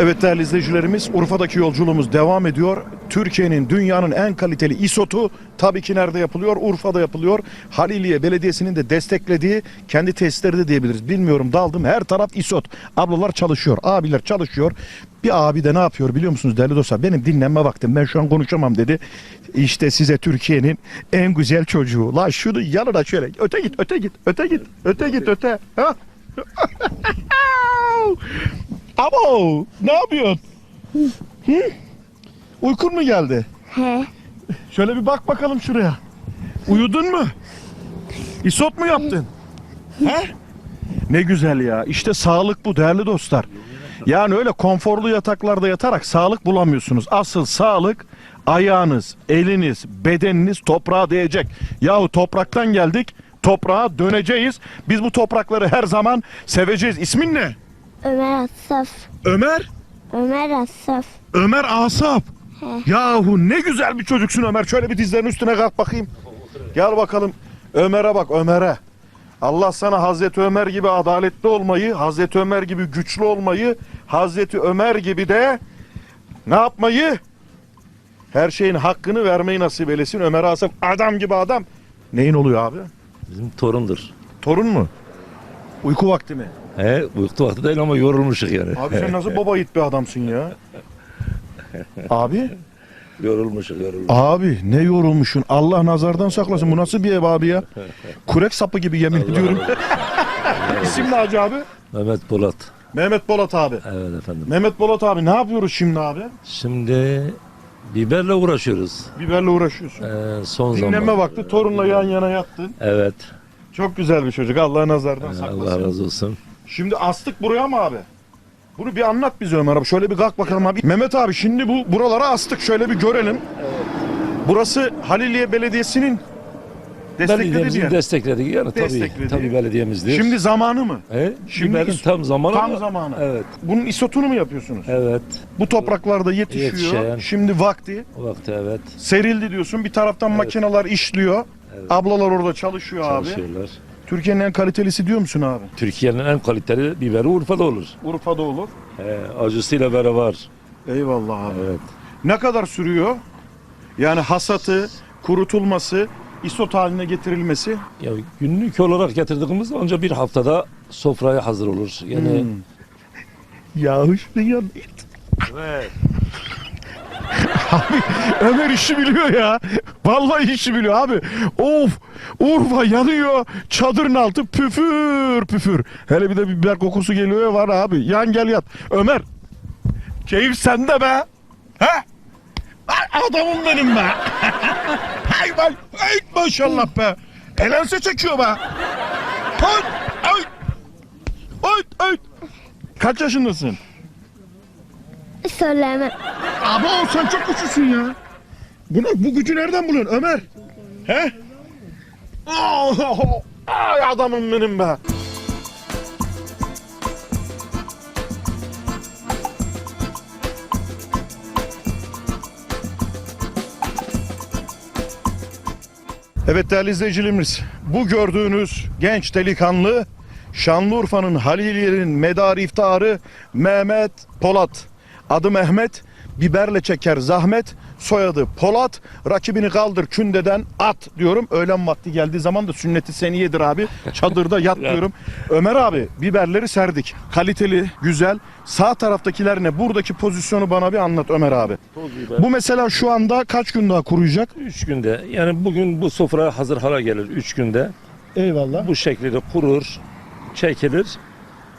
Evet değerli izleyicilerimiz Urfa'daki yolculuğumuz devam ediyor. Türkiye'nin dünyanın en kaliteli isotu tabii ki nerede yapılıyor? Urfa'da yapılıyor. Haliliye Belediyesi'nin de desteklediği kendi tesisleri de diyebiliriz. Bilmiyorum daldım her taraf isot. Ablalar çalışıyor, abiler çalışıyor. Bir abi de ne yapıyor biliyor musunuz değerli dostlar? Benim dinlenme vaktim ben şu an konuşamam dedi. İşte size Türkiye'nin en güzel çocuğu. La şunu yanına şöyle öte git öte git öte git öte git öte. Ha? Abo ne yapıyorsun? Hı? Uykun mu geldi? He. Şöyle bir bak bakalım şuraya. Uyudun mu? İsot mu yaptın? He? Ne güzel ya. İşte sağlık bu değerli dostlar. Yani öyle konforlu yataklarda yatarak sağlık bulamıyorsunuz. Asıl sağlık ayağınız, eliniz, bedeniniz toprağa değecek. Yahu topraktan geldik, toprağa döneceğiz. Biz bu toprakları her zaman seveceğiz. İsmin ne? Ömer Asaf. Ömer. Ömer Asaf. Ömer Asap. He. Yahu ne güzel bir çocuksun Ömer. Şöyle bir dizlerin üstüne kalk bakayım. Gel bakalım. Ömer'e bak Ömer'e. Allah sana Hazreti Ömer gibi adaletli olmayı, Hazreti Ömer gibi güçlü olmayı, Hazreti Ömer gibi de ne yapmayı? Her şeyin hakkını vermeyi nasip eylesin. Ömer Asap adam gibi adam. Neyin oluyor abi? Bizim torundur. Torun mu? Uyku vakti mi? He, uyku vakti değil ama yorulmuşuk yani. Abi sen nasıl baba yiğit bir adamsın ya? Abi? yorulmuşuk, yorulmuşuk. Abi ne yorulmuşsun. Allah nazardan saklasın. Bu nasıl bir ev abi ya? Kurek sapı gibi yemin ediyorum. İsim ne Hacı abi? Mehmet Polat. Mehmet Bolat abi. Evet efendim. Mehmet Bolat abi ne yapıyoruz şimdi abi? Şimdi biberle uğraşıyoruz. Biberle uğraşıyorsun. Ee, son Dinlenme zaman. vakti torunla yan yana yattın. Evet. Çok güzel bir çocuk. Allah nazardan Ee, saklasın. Allah razı olsun. Şimdi astık buraya mı abi? Bunu bir anlat bize Ömer abi. Şöyle bir kalk bakalım abi. Mehmet abi şimdi bu buralara astık. Şöyle bir görelim. Burası Haliliye Belediyesi'nin desteklediği bir yer. destekledik yani tabii, tabii belediyemizdir. Şimdi zamanı mı? He, Şimdi biberin is- tam zamanı Tam ama- zamanı. Evet, Bunun isotunu mu yapıyorsunuz? evet. Bu topraklarda yetişiyor. Yetişen. Şimdi vakti O vakti evet. serildi diyorsun. Bir taraftan makineler işliyor. Ablalar orada çalışıyor abi. Çalışıyorlar. Türkiye'nin en kalitelisi diyor musun abi? Türkiye'nin en kaliteli biberi Urfa'da olur. Urfa'da olur. He, acısıyla beraber. Eyvallah abi. Evet. Ne kadar sürüyor? Yani hasatı, kurutulması, isot haline getirilmesi. Ya günlük olarak getirdiğimiz ancak bir haftada sofraya hazır olur. Yani Hmm. Ya ya. Evet. Ömer işi biliyor ya. Vallahi işi biliyor abi. Of Urfa yanıyor. Çadırın altı püfür püfür. Hele bir de biber kokusu geliyor ya var abi. Yan gel yat. Ömer. Keyif sende be. He? Adamım benim be. Hay vay. Ay maşallah be. Elense çekiyor be. Ay. Ay. Ay. Ay. Kaç yaşındasın? Söyleme. Ama sen çok güçlüsün ya. Bunu, bu gücü nereden buluyorsun Ömer? He? Ay adamım benim be. Evet değerli izleyicilerimiz, bu gördüğünüz genç delikanlı Şanlıurfa'nın Haliliye'nin medarı iftiharı Mehmet Polat. Adı Mehmet, biberle çeker zahmet, soyadı Polat. Rakibini kaldır kündeden at diyorum. Öğlen vakti geldiği zaman da sünneti seniyedir abi. Çadırda yat diyorum. Ömer abi biberleri serdik. Kaliteli, güzel. Sağ taraftakiler ne? Buradaki pozisyonu bana bir anlat Ömer abi. Bu mesela şu anda kaç gün daha kuruyacak? Üç günde yani bugün bu sofra hazır hale gelir üç günde. Eyvallah. Bu şekilde kurur, çekilir.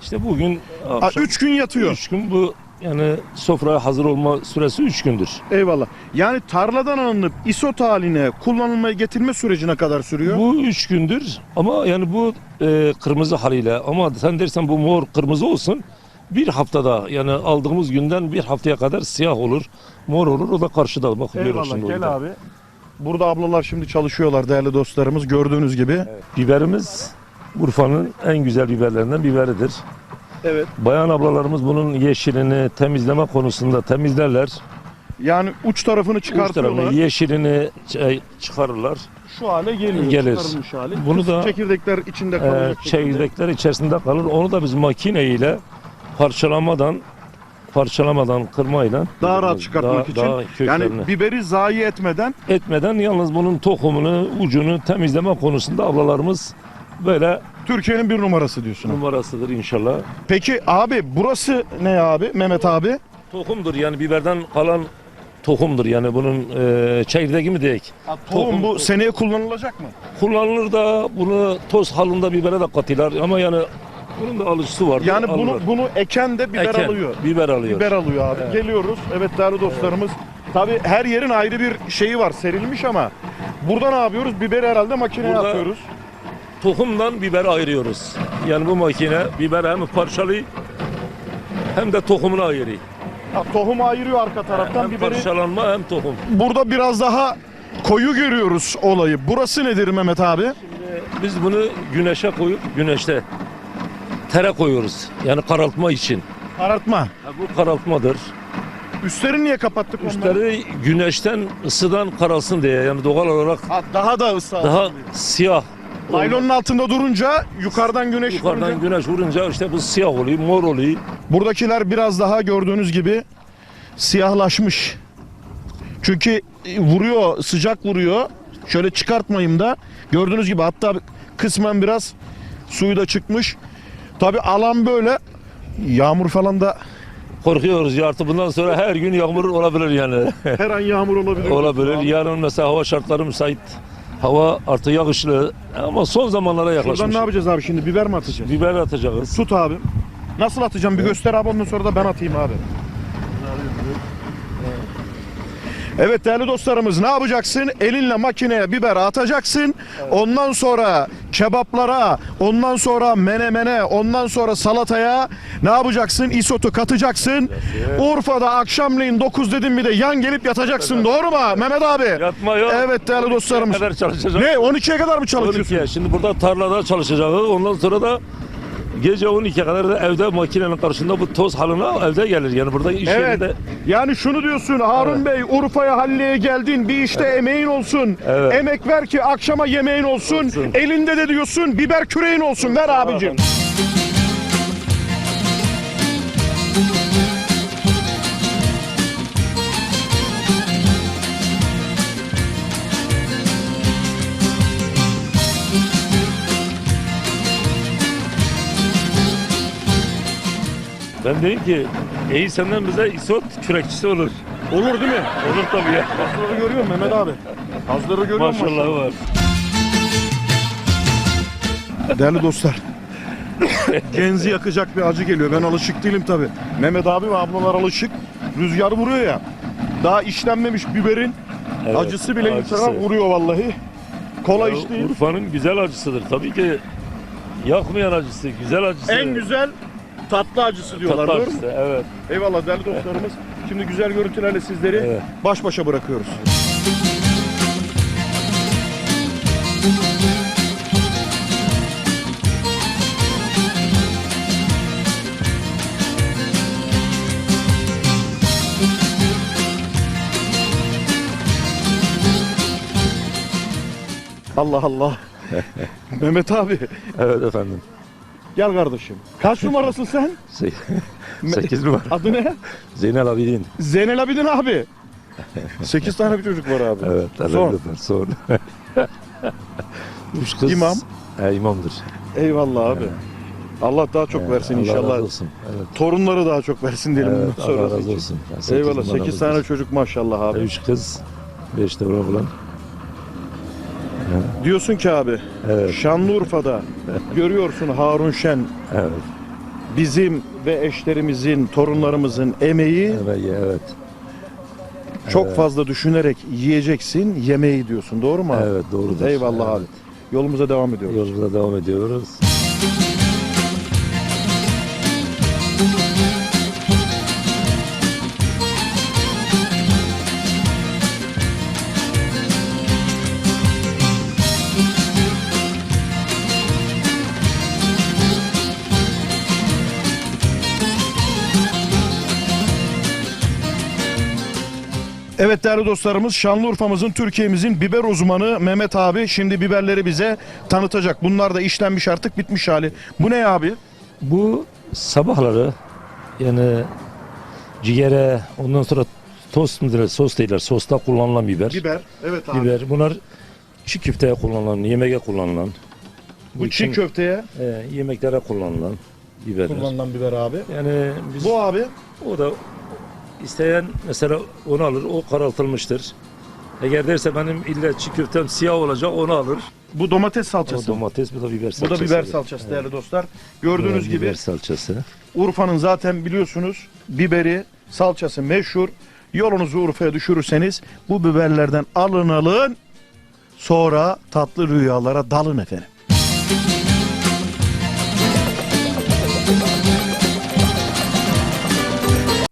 İşte bugün akşam, üç gün yatıyor. üç gün bu yani sofraya hazır olma süresi üç gündür. Eyvallah. Yani tarladan alınıp isot haline kullanılmaya getirme sürecine kadar sürüyor. Bu üç gündür ama yani bu e, kırmızı haliyle ama sen dersen bu mor kırmızı olsun bir haftada yani aldığımız günden bir haftaya kadar siyah olur, mor olur o da karşıda bak görüyoruz Eyvallah gel orada. abi. Burada ablalar şimdi çalışıyorlar değerli dostlarımız gördüğünüz gibi. Biberimiz Urfa'nın en güzel biberlerinden biberidir. Evet. Bayan ablalarımız bunun yeşilini temizleme konusunda temizlerler. Yani uç tarafını Uç çıkartıyorlar. tarafını yeşilini ç- çıkarırlar. Şu hale geliyor. Gelir. Çıkarılmış hali. Bunu da Çekirdekler içinde e, kalacak. şekilde. çekirdekler içerisinde kalır. Onu da biz makine ile parçalamadan parçalamadan, kırmayla Daha rahat çıkartmak daha- için. daha köklerini yani biberi zayi etmeden etmeden yalnız bunun tohumunu, ucunu temizleme konusunda ablalarımız böyle Türkiye'nin bir numarası diyorsun. numarasıdır inşallah. Peki abi burası ne abi Mehmet abi? Tohumdur yani biberden kalan tohumdur yani bunun e, çekirdeği mi diyek. Tohum bu seneye kullanılacak mı? Kullanılır da bunu toz halinde bibere de katıyorlar ama yani bunun da alıcısı var. Yani bunu bunu eken de biber alıyor. Biber alıyor. Biber alıyor abi. Geliyoruz. Evet değerli dostlarımız. Tabi her yerin ayrı bir şeyi var serilmiş ama burada ne yapıyoruz? Biberi herhalde makineye Burada- atıyoruz. Tohumdan biber ayırıyoruz. Yani bu makine biber hem parçalıyor hem de tohumunu ayırıyor. Ha, tohumu ayırıyor arka taraftan hem biberi. parçalanma hem tohum. Burada biraz daha koyu görüyoruz olayı. Burası nedir Mehmet abi? Biz bunu güneşe koyup güneşte tere koyuyoruz. Yani karaltma için. Karartma. Ha, bu karaltmadır. Üstlerini niye kapattık onları? Üstleri güneşten ısıdan karalsın diye yani doğal olarak Ha, daha da ısı daha siyah. Naylonun altında durunca yukarıdan güneş Yukarıdan vurunca- güneş vurunca işte bu siyah oluyor, mor oluyor. Buradakiler biraz daha gördüğünüz gibi siyahlaşmış. Çünkü e, vuruyor, sıcak vuruyor. Şöyle çıkartmayayım da. Gördüğünüz gibi hatta kısmen biraz suyu da çıkmış. Tabi alan böyle yağmur falan da Korkuyoruz ya artık bundan sonra her gün yağmur olabilir yani. her an yağmur olabilir. olabilir. Yarın mesela hava şartları müsait. Hava artık yağışlı ama son zamanlara yaklaşmış. Buradan ne yapacağız abi şimdi? Biber mi atacağız? Biber atacağız. Tut abi. Nasıl atacağım bir göster abi ondan sonra da ben atayım abi. Evet değerli dostlarımız ne yapacaksın? Elinle makineye biber atacaksın. Ondan sonra kebaplara, ondan sonra menemene, ondan sonra salataya ne yapacaksın? Isotu katacaksın. Urfa'da akşamleyin 9 dedim mi de yan gelip yatacaksın. Doğru mu Mehmet abi? Yatma yok. Evet değerli dostlarımız. kadar çalışacağız. Ne 12'ye kadar mı çalışıyorsun? 12'ye. Şimdi burada tarlada çalışacağız. Ondan sonra da gece 12'ye kadar da evde makinenin karşısında bu toz halına evde gelir. Yani burada iş Evet. yerinde Yani şunu diyorsun Harun Bey Urfa'ya Halliye'ye geldin bir işte emeğin olsun. Evet. Emek ver ki akşama yemeğin olsun. Olsun. Elinde de diyorsun biber küreğin olsun. Ver abicim. Ben dedim ki iyi senden bize isot kürekçisi olur. Olur değil mi? Olur tabii ya. Hazları görüyor musun Mehmet abi? Hazları görüyor musun? Maşallah var. Değerli dostlar. Genzi yakacak bir acı geliyor. Ben alışık değilim tabi. Mehmet abi ve ablalar alışık. Rüzgar vuruyor ya. Daha işlenmemiş biberin Evet, acısı bile acısı. insana vuruyor vallahi. Kolay Ya iş değil. Urfa'nın güzel acısıdır. Tabii ki yakmayan acısı, güzel acısı. En güzel tatlı acısı diyorlar. tatlı doğru mu? acısı. Evet. Eyvallah değerli dostlarımız. Şimdi güzel görüntülerle sizleri Evet. baş başa bırakıyoruz. Allah Allah. Mehmet abi Evet efendim. Gel kardeşim. Kaç numarasın sen? Se- Sekiz numara. Adı ne? Zeynel Abidin. Zeynel Abidin abi. 8 tane bir çocuk var abi. Evet. Son. Son. Üç kız. İmam. He, imamdır. Eyvallah abi. Allah daha çok Evet, versin Allah inşallah. razı olsun. Evet. Torunları daha çok versin diyelim Evet, bundan Allah razı olsun. Yani sekiz Eyvallah numaramız 8 tane çocuk maşallah abi. Üç kız, beş de oğlan. Diyorsun ki abi Evet. Şanlıurfa'da görüyorsun Harun Şen Evet. bizim ve eşlerimizin, torunlarımızın emeği Evet. evet. çok fazla düşünerek yiyeceksin yemeği diyorsun. Doğru mu abi? Evet doğrudur. Eyvallah evet. abi. Yolumuza devam ediyoruz. Yolumuza devam ediyoruz. Evet değerli dostlarımız Şanlıurfa'mızın Türkiye'mizin biber uzmanı Mehmet abi şimdi biberleri bize tanıtacak. Bunlar da işlenmiş artık bitmiş hali. Bu ne abi? Bu sabahları yani ciğere, ondan sonra tost mu derler, sos derler. Sosta kullanılan biber. Biber. Evet abi. Biber. Bunlar çiğ köfteye kullanılan, yemeğe kullanılan. Bu çiğ için, köfteye e, yemeklere kullanılan biberler. kullanılan biber abi. Yani biz, Bu abi o da isteyen mesela onu alır, o karaltılmıştır. Eğer derse benim illa çiğ köftem siyah olacak onu alır. bu domates O salçası. domates, bu da biber Bu salçası. da biber salçası değerli dostlar. Gördüğünüz gibi Biber salçası. Urfa'nın zaten biliyorsunuz biberi, salçası meşhur. Yolunuzu Urfa'ya düşürürseniz bu biberlerden alın alın. Sonra tatlı rüyalara dalın efendim.